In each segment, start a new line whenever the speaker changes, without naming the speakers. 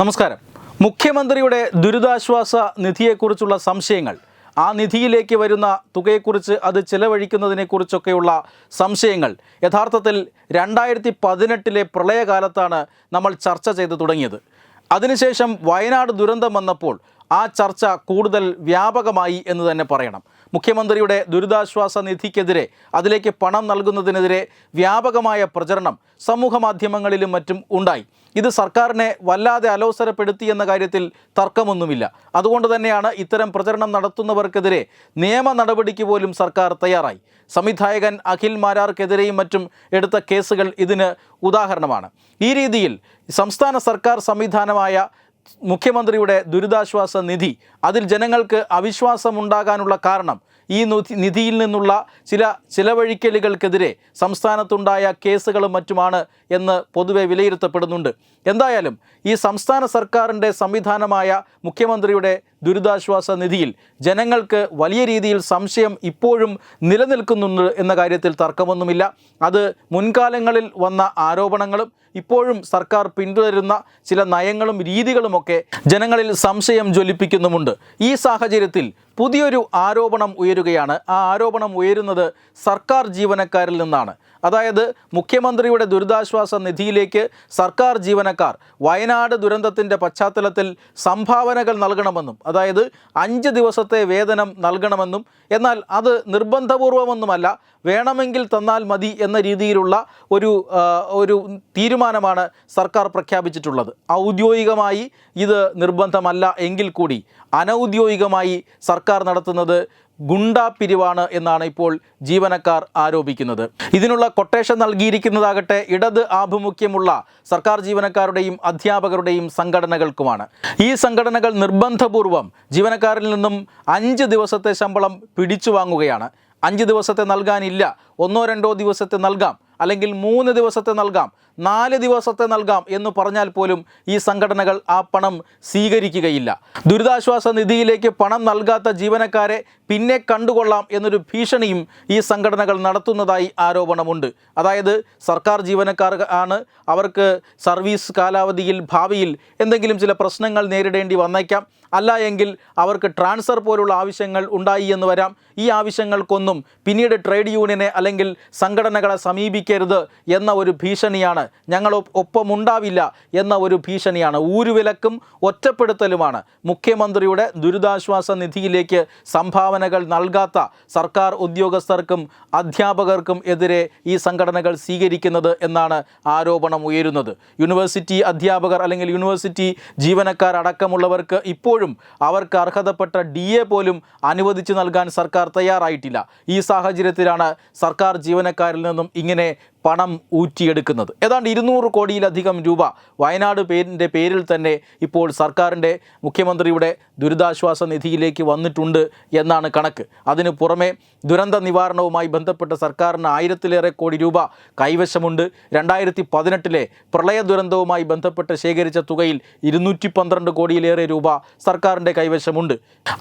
നമസ്കാരം. മുഖ്യമന്ത്രിയുടെ ദുരിതാശ്വാസ നിധിയെക്കുറിച്ചുള്ള സംശയങ്ങൾ. ആ നിധിയിലേക്ക് വരുന്ന തുകയെക്കുറിച്ച് അത് ചിലവഴിക്കുന്നതിനെക്കുറിച്ചൊക്കെയുള്ള സംശയങ്ങൾ യഥാർത്ഥത്തിൽ രണ്ടായിരത്തി പതിനെട്ടിലെ പ്രളയകാലത്താണ് നമ്മൾ ചർച്ച ചെയ്തു തുടങ്ങിയത്. അതിനുശേഷം വയനാട് ദുരന്തം വന്നപ്പോൾ ആ ചർച്ച കൂടുതൽ വ്യാപകമായി എന്ന് തന്നെ പറയണം. മുഖ്യമന്ത്രിയുടെ ദുരിതാശ്വാസ നിധിക്കെതിരെ അതിലേക്ക് പണം നൽകുന്നതിനെതിരെ വ്യാപകമായ പ്രചരണം സമൂഹ മാധ്യമങ്ങളിലും മറ്റും ഉണ്ടായി. ഇത് സർക്കാരിനെ വല്ലാതെ അലോസരപ്പെടുത്തിയെന്ന കാര്യത്തിൽ തർക്കമൊന്നുമില്ല. അതുകൊണ്ട് തന്നെയാണ് ഇത്തരം പ്രചരണം നടത്തുന്നവർക്കെതിരെ നിയമ നടപടിക്ക് പോലും സർക്കാർ തയ്യാറായി. സംവിധായകൻ അഖിൽ മാരാർക്കെതിരെയും മറ്റും എടുത്ത കേസുകൾ ഇതിന് ഉദാഹരണമാണ്. ഈ രീതിയിൽ സംസ്ഥാന സർക്കാർ സംവിധാനമായ മുഖ്യമന്ത്രിയുടെ ദുരിതാശ്വാസ നിധി. അതിൽ ജനങ്ങൾക്ക് അവിശ്വാസമുണ്ടാകാനുള്ള കാരണം. ഈ നിധിയിൽ നിന്നുള്ള ചില ചിലവഴിക്കലുകൾക്കെതിരെ സംസ്ഥാനത്തുണ്ടായ കേസുകളും മറ്റുമാണ് എന്ന് പൊതുവെ വിലയിരുത്തപ്പെടുന്നുണ്ട്. എന്തായാലും ഈ സംസ്ഥാന സർക്കാരിന്റെ സംവിധാനമായ മുഖ്യമന്ത്രിയുടെ ദുരിതാശ്വാസ നിധിയിൽ ജനങ്ങൾക്ക് വലിയ രീതിയിൽ സംശയം ഇപ്പോഴും നിലനിൽക്കുന്നുണ്ട് എന്ന കാര്യത്തിൽ തർക്കമൊന്നുമില്ല. അത് മുൻകാലങ്ങളിൽ വന്ന ആരോപണങ്ങളും ഇപ്പോഴും സർക്കാർ പിന്തുടരുന്ന ചില നയങ്ങളും രീതികളുമൊക്കെ ജനങ്ങളിൽ സംശയം ജ്വലിപ്പിക്കുന്നുമുണ്ട്. ഈ സാഹചര്യത്തിൽ പുതിയൊരു ആരോപണം ഉയരുകയാണ്. ആ ആരോപണം ഉയരുന്നത് സർക്കാർ ജീവനക്കാരിൽ നിന്നാണ്. അതായത് മുഖ്യമന്ത്രിയുടെ ദുരിതാശ്വാസ നിധിയിലേക്ക് സർക്കാർ ജീവനക്കാർ വയനാട് ദുരന്തത്തിന്റെ പശ്ചാത്തലത്തിൽ സംഭാവനകൾ നൽകണമെന്നും അതായത് അഞ്ച് ദിവസത്തെ വേതനം നൽകണമെന്നും എന്നാൽ അത് നിർബന്ധപൂർവമൊന്നുമല്ല വേണമെങ്കിൽ തന്നാൽ മതി എന്ന രീതിയിലുള്ള ഒരു ഒരു തീരുമാനമാണ് സർക്കാർ പ്രഖ്യാപിച്ചിട്ടുള്ളത്. ഔദ്യോഗികമായി ഇത് നിർബന്ധമല്ല എങ്കിൽ കൂടി അനൗദ്യോഗികമായി സർക്കാർ നടത്തുന്നത് ഗുണ്ടാ പിരിവാണ് എന്നാണ് ഇപ്പോൾ ജീവനക്കാർ ആരോപിക്കുന്നത്. ഇതിനുള്ള കൊട്ടേഷൻ നൽകിയിരിക്കുന്നതാകട്ടെ ഇടത് ആഭിമുഖ്യമുള്ള സർക്കാർ ജീവനക്കാരുടെയും അധ്യാപകരുടെയും സംഘടനകൾക്കുമാണ്. ഈ സംഘടനകൾ നിർബന്ധപൂർവം ജീവനക്കാരിൽ നിന്നും അഞ്ച് ദിവസത്തെ ശമ്പളം പിടിച്ചു വാങ്ങുകയാണ് അഞ്ച് ദിവസത്തെ നൽകാനില്ല. ഒന്നോ രണ്ടോ ദിവസത്തെ നൽകാം. അല്ലെങ്കിൽ മൂന്ന് ദിവസത്തെ നൽകാം നാല് ദിവസത്തെ നൽകാം എന്ന് പറഞ്ഞാൽ പോലും ഈ സംഘടനകൾ ആ പണം സ്വീകരിക്കുകയില്ല. ദുരിതാശ്വാസ നിധിയിലേക്ക് പണം നൽകാത്ത ജീവനക്കാരെ പിന്നെ കണ്ടുകൊള്ളാം എന്നൊരു ഭീഷണിയും ഈ സംഘടനകൾ നടത്തുന്നതായി ആരോപണമുണ്ട്. അതായത് സർക്കാർ ജീവനക്കാർ ആണ് അവർക്ക് സർവീസ് കാലാവധിയിൽ ഭാവിയിൽ എന്തെങ്കിലും ചില പ്രശ്നങ്ങൾ നേരിടേണ്ടി വന്നേക്കാം. അല്ല എങ്കിൽ അവർക്ക് ട്രാൻസ്ഫർ പോലുള്ള ആവശ്യങ്ങൾ ഉണ്ടായി എന്ന് വരാം. ഈ ആവശ്യങ്ങൾക്കൊന്നും പിന്നീട് ട്രേഡ് യൂണിയനെ അല്ലെങ്കിൽ സംഘടനകളെ സമീപിക്കരുത് എന്ന ഒരു ഭീഷണിയാണ്. ഞങ്ങൾ ഒപ്പ് ഒപ്പമുണ്ടാവില്ല എന്ന ഒരു ഭീഷണിയാണ്. ഊരുവിലക്കും ഒറ്റപ്പെടുത്തലുമാണ്. മുഖ്യമന്ത്രിയുടെ ദുരിതാശ്വാസ നിധിയിലേക്ക് സംഭാവനകൾ നൽകാത്ത സർക്കാർ ഉദ്യോഗസ്ഥർക്കും അധ്യാപകർക്കും എതിരെ ഈ സംഘടനകൾ സ്വീകരിക്കുന്നത് എന്നാണ് ആരോപണം ഉയരുന്നത്. യൂണിവേഴ്സിറ്റി അധ്യാപകർ അല്ലെങ്കിൽ യൂണിവേഴ്സിറ്റി ജീവനക്കാർ അടക്കമുള്ളവർക്ക് ജീവനക്കാരടക്കമുള്ളവർക്ക് ഇപ്പോഴും അവർക്ക് അർഹതപ്പെട്ട ഡി എ പോലും അനുവദിച്ചു നൽകാൻ സർക്കാർ തയ്യാറായിട്ടില്ല. ഈ സാഹചര്യത്തിലാണ് സർക്കാർ ജീവനക്കാരിൽ നിന്നും ഇങ്ങനെ പണം ഊറ്റിയെടുക്കുന്നത്. ഏതാണ്ട് ഇരുന്നൂറ് കോടിയിലധികം രൂപ വയനാട് പേരിന്റെ പേരിൽ തന്നെ ഇപ്പോൾ സർക്കാരിന്റെ മുഖ്യമന്ത്രിയുടെ ദുരിതാശ്വാസ നിധിയിലേക്ക് വന്നിട്ടുണ്ട് എന്നാണ് കണക്ക്. അതിനു പുറമെ ദുരന്ത നിവാരണവുമായി ബന്ധപ്പെട്ട സർക്കാരിന് ആയിരത്തിലേറെ കോടി രൂപ കൈവശമുണ്ട്. രണ്ടായിരത്തി പതിനെട്ടിലെ പ്രളയ ദുരന്തവുമായി ബന്ധപ്പെട്ട് ശേഖരിച്ച തുകയിൽ ഇരുന്നൂറ്റി പന്ത്രണ്ട് കോടിയിലേറെ രൂപ സർക്കാരിന്റെ കൈവശമുണ്ട്.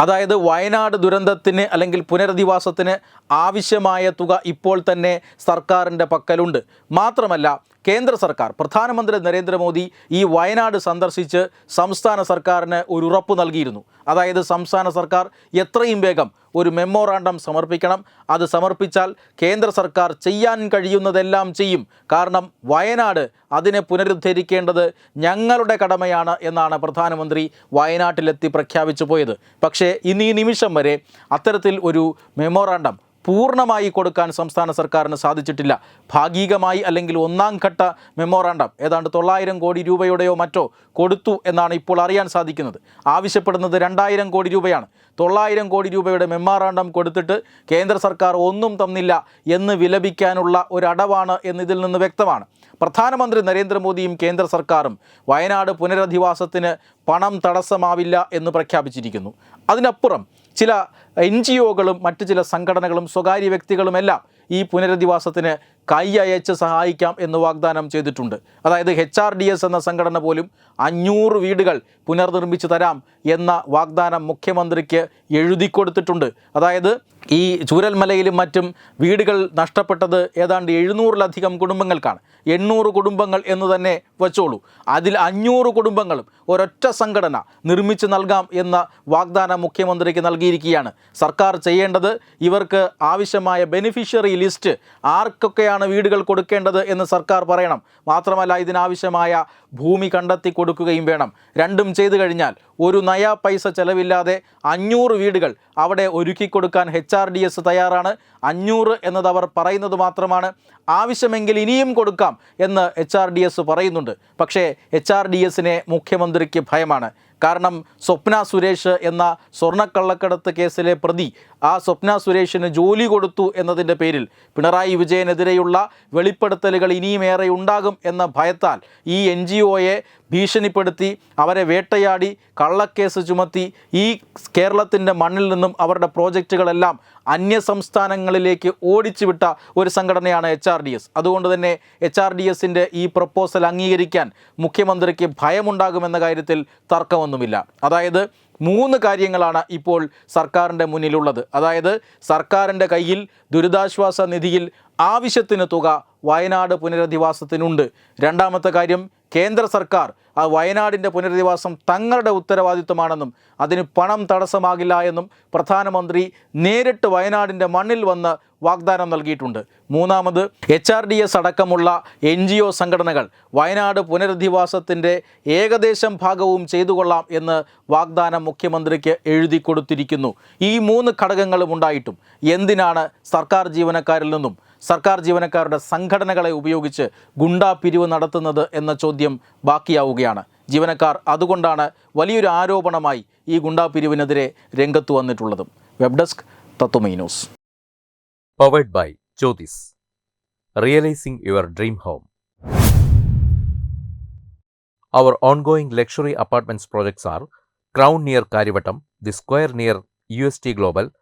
അതായത് വയനാട് ദുരന്തത്തിന് അല്ലെങ്കിൽ പുനരധിവാസത്തിന് ആവശ്യമായ തുക ഇപ്പോൾ തന്നെ സർക്കാരിന്റെ പക്കലുണ്ട്. മാത്രമല്ല കേന്ദ്ര സർക്കാർ പ്രധാനമന്ത്രി നരേന്ദ്രമോദി ഈ വയനാട് സന്ദർശിച്ച് സംസ്ഥാന സർക്കാരിന് ഒരു ഉറപ്പ് നൽകിയിരുന്നു. അതായത് സംസ്ഥാന സർക്കാർ എത്രയും വേഗം ഒരു മെമ്മോറാണ്ടം സമർപ്പിക്കണം. അത് സമർപ്പിച്ചാൽ കേന്ദ്ര സർക്കാർ ചെയ്യാൻ കഴിയുന്നതെല്ലാം ചെയ്യും. കാരണം വയനാട് അതിനെ പുനരുദ്ധരിക്കേണ്ടത് ഞങ്ങളുടെ കടമയാണ് എന്നാണ് പ്രധാനമന്ത്രി വയനാട്ടിലെത്തി പ്രഖ്യാപിച്ചു പോയത്. പക്ഷേ ഇന്നീ നിമിഷം വരെ അത്തരത്തിൽ ഒരു മെമ്മോറാണ്ടം പൂർണമായി കൊടുക്കാൻ സംസ്ഥാന സർക്കാരിന് സാധിച്ചിട്ടില്ല. ഭാഗികമായി അല്ലെങ്കിൽ ഒന്നാം ഘട്ട മെമ്മോറാണ്ടം ഏതാണ്ട് തൊള്ളായിരം കോടി രൂപയുടെയോ മറ്റോ കൊടുത്തു എന്നാണ് ഇപ്പോൾ അറിയാൻ സാധിക്കുന്നത്. ആവശ്യപ്പെടുന്നത് രണ്ടായിരം കോടി രൂപയാണ്. തൊള്ളായിരം കോടി രൂപയുടെ മെമ്മോറാണ്ടം കൊടുത്തിട്ട് കേന്ദ്ര സർക്കാർ ഒന്നും തന്നില്ല എന്ന് വിലപിക്കാനുള്ള ഒരടവാണ് എന്നിതിൽ നിന്ന് വ്യക്തമാണ്. പ്രധാനമന്ത്രി നരേന്ദ്രമോദിയും കേന്ദ്ര സർക്കാരും വയനാട് പുനരധിവാസത്തിന് പണം തടസ്സമാവില്ല എന്ന് പ്രഖ്യാപിച്ചിരിക്കുന്നു. അതിനപ്പുറം ചില എൻ ജി ഒകളും മറ്റു ചില സംഘടനകളും സ്വകാര്യ വ്യക്തികളുമെല്ലാം ഈ പുനരധിവാസത്തിന് കൈ അയച്ച് സഹായിക്കാം എന്ന് വാഗ്ദാനം ചെയ്തിട്ടുണ്ട്. അതായത് എച്ച് ആർ ഡി എസ് എന്ന സംഘടന പോലും അഞ്ഞൂറ് വീടുകൾ പുനർനിർമ്മിച്ചു തരാം എന്ന വാഗ്ദാനം മുഖ്യമന്ത്രിക്ക് എഴുതി കൊടുത്തിട്ടുണ്ട്. അതായത് ഈ ചൂരൽമലയിലും മറ്റും വീടുകൾ നഷ്ടപ്പെട്ടത് ഏതാണ്ട് എഴുന്നൂറിലധികം കുടുംബങ്ങൾക്കാണ്. എണ്ണൂറ് കുടുംബങ്ങൾ എന്ന് തന്നെ വെച്ചോളൂ. അതിൽ അഞ്ഞൂറ് കുടുംബങ്ങളും ഒരൊറ്റ സംഘടന നിർമ്മിച്ച് നൽകാം എന്ന വാഗ്ദാനം മുഖ്യമന്ത്രിക്ക് നൽകിയിരിക്കുകയാണ്. സർക്കാർ ചെയ്യേണ്ടത് ഇവർക്ക് ആവശ്യമായ ബെനിഫിഷ്യറി ലിസ്റ്റ് ആർക്കൊക്കെയാണ് വീടുകൾ കൊടുക്കേണ്ടത് എന്ന് സർക്കാർ പറയണം. മാത്രമല്ല ഇതിനാവശ്യമായ ഭൂമി കണ്ടെത്തി കൊടുക്കുകയും വേണം. രണ്ടും ചെയ്തു കഴിഞ്ഞാൽ ഒരു നയാ പൈസ ചെലവില്ലാതെ അഞ്ഞൂറ് വീടുകൾ അവിടെ ഒരുക്കി കൊടുക്കാൻ എച്ച് ആർ ഡി എസ് തയ്യാറാണ്. അഞ്ഞൂറ് എന്നത് അവർ പറയുന്നത് മാത്രമാണ്. ആവശ്യമെങ്കിൽ ഇനിയും കൊടുക്കാം എന്ന് എച്ച് ആർ ഡി എസ് പറയുന്നുണ്ട്. പക്ഷേ എച്ച് ആർ ഡി എസിനെ മുഖ്യമന്ത്രിക്ക് ഭയമാണ്. കാരണം സ്വപ്ന സുരേഷ് എന്ന സ്വർണക്കള്ളക്കടത്ത് കേസിലെ പ്രതി ആ സ്വപ്ന സുരേഷിന് ജോലി കൊടുത്തു എന്നതിന്റെ പേരിൽ പിണറായി വിജയനെതിരെയുള്ള വെളിപ്പെടുത്തലുകൾ ഇനിയും ഏറെ ഉണ്ടാകും എന്ന ഭയത്താൽ ഈ എൻ ജി ഒയെ ഭീഷണിപ്പെടുത്തി അവരെ വേട്ടയാടി കള്ളക്കേസ് ചുമത്തി ഈ കേരളത്തിന്റെ മണ്ണിൽ നിന്നും അവരുടെ പ്രോജക്റ്റുകളെല്ലാം അന്യ സംസ്ഥാനങ്ങളിലേക്ക് ഓടിച്ചു വിട്ട ഒരു സംഘടനയാണ് എച്ച് ആർ ഡി എസ്. അതുകൊണ്ട് തന്നെ എച്ച് ആർ ഡി എസിന്റെ ഈ പ്രപ്പോസൽ അംഗീകരിക്കാൻ മുഖ്യമന്ത്രിക്ക് ഭയമുണ്ടാകുമെന്ന കാര്യത്തിൽ തർക്കമൊന്നുമില്ല. അതായത് മൂന്ന് കാര്യങ്ങളാണ് ഇപ്പോൾ സർക്കാരിന്റെ മുന്നിലുള്ളത്. അതായത് സർക്കാരിന്റെ കയ്യിൽ ദുരിതാശ്വാസ നിധിയിൽ ആവശ്യത്തിന് തുക വയനാട് പുനരധിവാസത്തിനുണ്ട്. രണ്ടാമത്തെ കാര്യം കേന്ദ്ര സർക്കാർ ആ വയനാടിന്റെ പുനരധിവാസം തങ്ങളുടെ ഉത്തരവാദിത്വമാണെന്നും അതിന് പണം തടസ്സമാകില്ല എന്നും പ്രധാനമന്ത്രി നേരിട്ട് വയനാടിന്റെ മണ്ണിൽ വന്ന് വാഗ്ദാനം നൽകിയിട്ടുണ്ട്. മൂന്നാമത് എച്ച് ആർ ഡി എസ് അടക്കമുള്ള എൻ ജി ഒ സംഘടനകൾ വയനാട് പുനരധിവാസത്തിന്റെ ഏകദേശം ഭാഗവും ചെയ്തു കൊള്ളാം എന്ന് വാഗ്ദാനം മുഖ്യമന്ത്രിക്ക് എഴുതി കൊടുത്തിരിക്കുന്നു. ഈ മൂന്ന് ഘടകങ്ങളും ഉണ്ടായിട്ടും. എന്തിനാണ് സർക്കാർ ജീവനക്കാരിൽ നിന്നും സർക്കാർ ജീവനക്കാരുടെ സംഘടനകളെ ഉപയോഗിച്ച് ഗുണ്ടാ പിരിവ് നടത്തുന്നത് എന്ന ചോദ്യം ബാക്കിയാവുകയാണ്. ജീവനക്കാർ അതുകൊണ്ടാണ് വലിയൊരു ആരോപണമായി ഈ ഗുണ്ടാ പിരിവിനെതിരെ രംഗത്ത് വന്നിട്ടുള്ളതും. Web desk Tatwamayi news.
Luxury apartments projects R crown near Kariavattom the square near U S T Crown